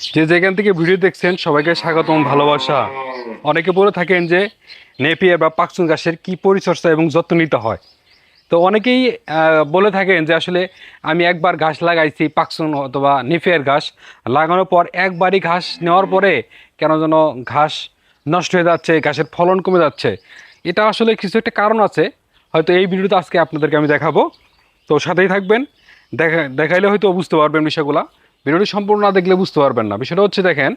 যে যেখান থেকে ভিডিও দেখছেন, সবাইকে স্বাগতম, ভালোবাসা। অনেকে বলে থাকেন যে নেপিয়ার বা পাকচুন গাছের কি পরিচর্যা এবং যত্ন নিতে হয়। তো অনেকেই বলে থাকেন যে আসলে আমি একবার ঘাস লাগাইছি পাকচুন অথবা নেপিয়ার ঘাস। লাগানোর পর একবারই ঘাস নেওয়ার পরে কেন যেন ঘাস নষ্ট হয়ে যাচ্ছে, ঘাসের ফলন কমে যাচ্ছে। এটা আসলে কিছু একটা কারণ আছে। হয়তো এই ভিডিওতে আজকে আপনাদেরকে আমি দেখাবো। তো সাথেই থাকবেন। দেখা, দেখাইলে হয়তো বুঝতে পারবেন বিষয়গুলো। ভিডিওটি সম্পূর্ণ না দেখলে বুঝতে পারবেন না। বিষয়টা হচ্ছে দেখেন,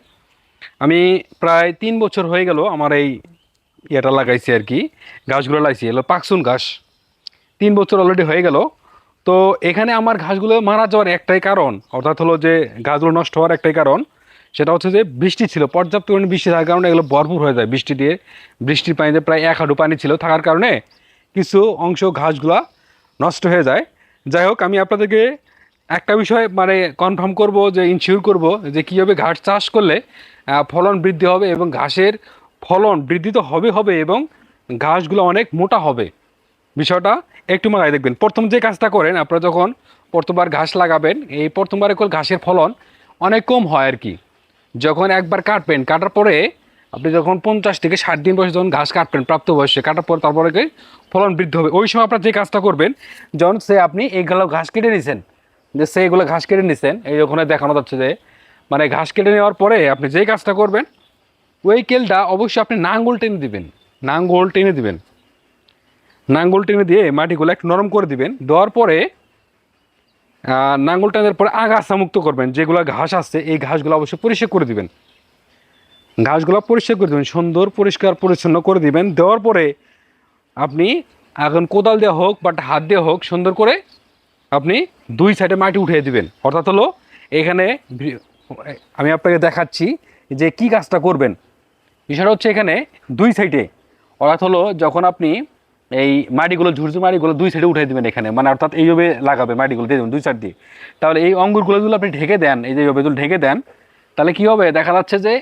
আমি প্রায় তিন বছর হয়ে গেল আমার এই ইয়েটা লাগাইছি আর কি গাছগুলো লাগাইছি। এলো পাকসুন ঘাস। তিন বছর অলরেডি হয়ে গেল। তো এখানে আমার ঘাসগুলো মারা যাওয়ার একটাই কারণ, অর্থাৎ হলো যে গাছগুলো নষ্ট হওয়ার একটাই কারণ, সেটা হচ্ছে যে বৃষ্টি ছিল, পর্যাপ্ত পরিমাণে বৃষ্টি থাকার কারণে এগুলো ভরপুর হয়ে যায় বৃষ্টি দিয়ে। বৃষ্টির পানিতে প্রায় এক হাঁটু পানি ছিল থাকার কারণে কিছু অংশ ঘাসগুলা নষ্ট হয়ে যায়। যাই হোক, আমি আপনাদেরকে একটা বিষয় মানে কনফার্ম করব যে ইনশিওর করব যে, কীভাবে ঘাস চাষ করলে ফলন বৃদ্ধি হবে এবং ঘাসের ফলন বৃদ্ধি তো হবে হবে এবং ঘাসগুলো অনেক মোটা হবে। বিষয়টা একটু মাথায় দেখবেন। প্রথম যে কাজটা করেন, আপনারা যখন প্রথমবার ঘাস লাগাবেন, এই প্রথমবার করে ঘাসের ফলন অনেক কম হয় আর কি। যখন একবার কাটবেন, কাটার পরে আপনি যখন পঞ্চাশ থেকে ষাট দিন বয়সে যখন ঘাস কাটবেন, প্রাপ্ত বয়সে, কাটার পর তারপরে ফলন বৃদ্ধি হবে। ওই সময় আপনার যে কাজটা করবেন, যখন সে আপনি এইগুলো ঘাস কেটে নিছেন যে সে এগুলো ঘাস কেটে নিছেন, এই ওখানে দেখানো যাচ্ছে যে মানে ঘাস কেটে নেওয়ার পরে আপনি যেই কাজটা করবেন, ওই কেলটা অবশ্যই আপনি নাঙ্গল টেনে দিবেন, নাঙ্গল টেনে দিবেন। নাঙ্গল টেনে দিয়ে মাটিগুলো একটু নরম করে দিবেন, দেওয়ার পরে নাঙ্গল টেনের পরে আগাছা মুক্ত করবেন, যেগুলো ঘাস আছে, এই ঘাসগুলো অবশ্যই পরিষ্কার করে দিবেন। ঘাসগুলো পরিষ্কার করে দেবেন, সুন্দর পরিষ্কার পরিচ্ছন্ন করে দিবেন, দেওয়ার পরে আপনি এখন কোদাল দিয়ে হোক বা হাত দিয়ে হোক সুন্দর করে আপনি দুই সাইডে মাটি উঠিয়ে দিবেন। অর্থাৎ হলো, এখানে আমি আপনাকে দেখাচ্ছি যে কি কাজটা করবেন। বিষয়টা হচ্ছে এখানে দুই সাইডে অর্থাৎ হলো, যখন আপনি এই মাটিগুলো ঝুরঝুর মাটিগুলো দুই সাইডে উঠে দেবেন এখানে মানে অর্থাৎ এইভাবে লাগাবে মাটিগুলো, দিয়ে দেবেন দুই সাইড দিয়ে। তাহলে এই অঙ্গুরগুলো যদি আপনি ঢেকে দেন, এই যে যদি ঢেকে দেন, তাহলে কী হবে? দেখা যাচ্ছে যে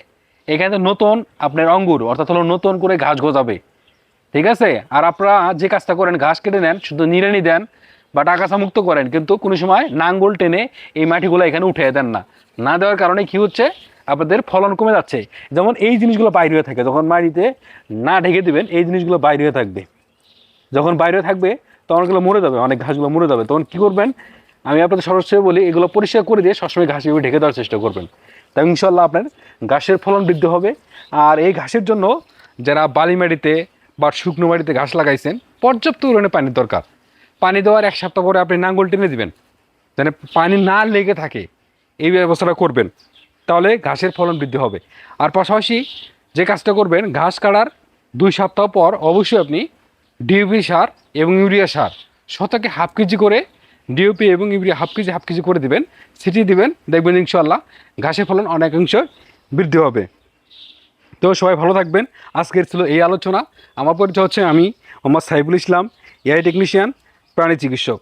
এখানে নতুন আপনার অঙ্গুর, অর্থাৎ হলো নতুন করে ঘাস গজাবে। ঠিক আছে? আর আপনারা যে কাজটা করেন, ঘাস কেটে নেন, শুধু নিড়ানি দেন বা টাকাসা মুক্ত করেন, কিন্তু কোনো সময় নাঙ্গল টেনে এই মাটিগুলো এখানে উঠে দেন না। না দেওয়ার কারণে কি হচ্ছে? আপনাদের ফলন কমে যাচ্ছে। যেমন এই জিনিসগুলো বাইরে হয়ে থাকে, যখন মাটিতে না ঢেকে দেবেন, এই জিনিসগুলো বাইরে হয়ে থাকবে। যখন বাইরে থাকবে, তখন এগুলো মরে যাবে, অনেক ঘাসগুলো মরে যাবে। তখন কী করবেন? আমি আপনাদের সরাসরি বলি, এগুলো পরিষ্কার করে দিয়ে সবসময় ঘাস এভাবে ঢেকে দেওয়ার চেষ্টা করবেন। তাই ইনশাল্লাহ আপনার ঘাসের ফলন বৃদ্ধি হবে। আর এই ঘাসের জন্য যারা বালি মাটিতে বা শুকনো মাটিতে ঘাস লাগাইছেন, পর্যাপ্ত পরিমাণে পানির দরকার। পানি দেওয়ার এক সপ্তাহ পরে আপনি নাঙ্গল টেনে দিবেন। যেন পানি না লেগে থাকে। এই ব্যবস্থাটা করবেন। তাহলে ঘাসের ফলন বৃদ্ধি হবে। আর পাশাপাশি যে কাজটা করবেন, ঘাস কাটার দুই সপ্তাহ পর অবশ্যই আপনি ডিএপি সার এবং ইউরিয়া সার শতকে হাফ কেজি করে ডিওপি এবং urea half KG half KG করে দিবেন। ছিটিয়ে দিবেন, দেখবেন ইনশাল্লাহ ঘাসের ফলন অনেকাংশ বৃদ্ধি হবে। তো সবাই ভালো থাকবেন। আজকের ছিল এই আলোচনা। আমার পরিচয় হচ্ছে আমি মোহাম্মদ সাইবুল ইসলাম এআই টেকনিশিয়ান প্রাণী চিকিৎসক।